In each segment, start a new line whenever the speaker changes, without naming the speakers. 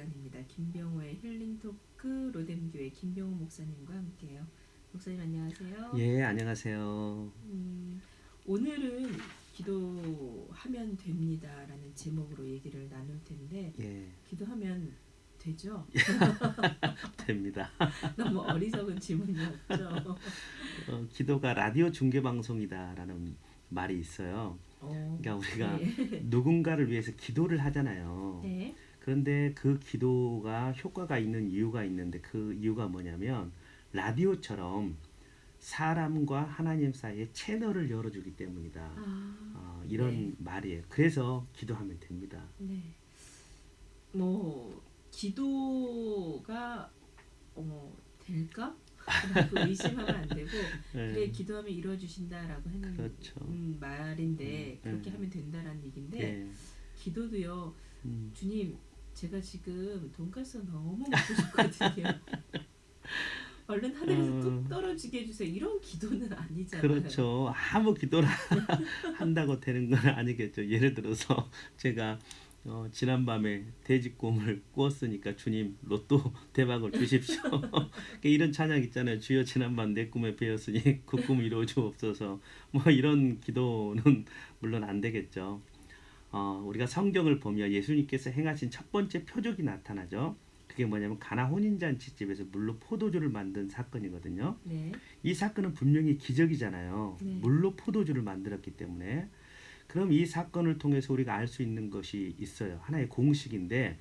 시간입니다. 김병호의 힐링 토크 로뎀교회 김병호 목사님과 함께해요. 목사님 안녕하세요.
예, 안녕하세요.
음, 오늘은 기도하면 됩니다라는 제목으로 얘기를 나눌 텐데
예,
기도하면 되죠?
됩니다.
너무 어리석은 질문이었죠.
어, 기도가 라디오 중계 방송이다라는 말이 있어요.
어,
그러니까 우리가
네.
누군가를 위해서 기도를 하잖아요.
네.
그런데 그 기도가 효과가 있는 이유가 있는데 그 이유가 뭐냐면 라디오처럼 사람과 하나님 사이에 채널을 열어주기 때문이다.
아,
어, 이런
네.
말이에요. 그래서 기도하면 됩니다.
네. 뭐 기도가 어, 될까? 그 의심하면 안 되고
예,
그래 기도하면 이루어 주신다라고 하는
그렇죠.
음, 말인데
음,
그렇게
음.
하면 된다라는 얘긴데
예,
기도도요
음,
주님 제가 지금 돈가스 너무 먹고 싶거든요. 얼른 하늘에서
음.
뚝 떨어지게 해주세요. 이런 기도는 아니잖아요.
그렇죠. 아무 기도를 한다고 되는 건 아니겠죠. 예를 들어서 제가 어, 지난 밤에 돼지꿈을 꾸었으니까 주님 로또 대박을 주십시오. 이런 찬양 있잖아요. 주여 지난 밤 내 꿈에 배었으니 그 꿈 이루어 주옵소서. 뭐 이런 기도는 물론 안 되겠죠. 어, 우리가 성경을 보면 예수님께서 행하신 첫 번째 표적이 나타나죠. 그게 뭐냐면 가나 혼인잔치 집에서 물로 포도주를 만든 사건이거든요.
네.
이 사건은 분명히 기적이잖아요.
네.
물로 포도주를 만들었기 때문에. 그럼 이 사건을 통해서 우리가 알 수 있는 것이 있어요. 하나의 공식인데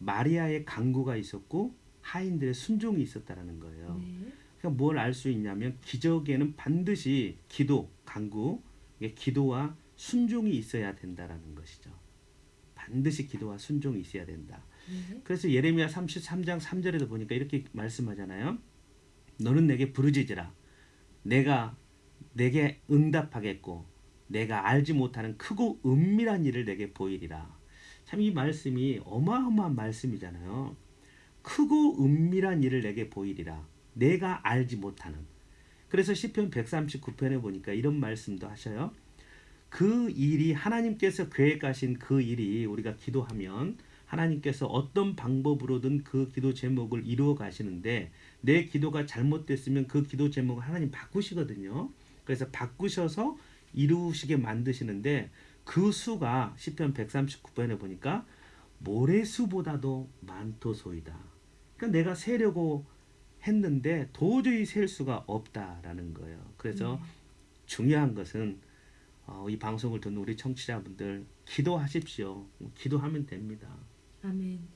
마리아의 강구가 있었고 하인들의 순종이 있었다라는 거예요.
네.
그러니까 뭘 알 수 있냐면 기적에는 반드시 기도, 강구, 기도와 순종이 있어야 된다라는 것이죠. 반드시 기도와 순종이 있어야 된다.
네.
그래서 예레미야 33장 3절에도 보니까 이렇게 말씀하잖아요. 너는 내게 부르짖으라. 내가 내게 응답하겠고 내가 알지 못하는 크고 은밀한 일을 내게 보이리라. 참 이 말씀이 어마어마한 말씀이잖아요. 크고 은밀한 일을 내게 보이리라. 내가 알지 못하는. 그래서 시편 139편에 보니까 이런 말씀도 하셔요. 그 일이 하나님께서 계획하신 그 일이 우리가 기도하면 하나님께서 어떤 방법으로든 그 기도 제목을 이루어 가시는데 내 기도가 잘못됐으면 그 기도 제목을 하나님 바꾸시거든요. 그래서 바꾸셔서 이루시게 만드시는데 그 수가 시편 139편에 보니까 모래수보다도 많도소이다. 그러니까 내가 세려고 했는데 도저히 셀 수가 없다라는 거예요. 그래서
네.
중요한 것은 어, 이 방송을 듣는 우리 청취자분들 기도하십시오. 기도하면 됩니다.
아멘.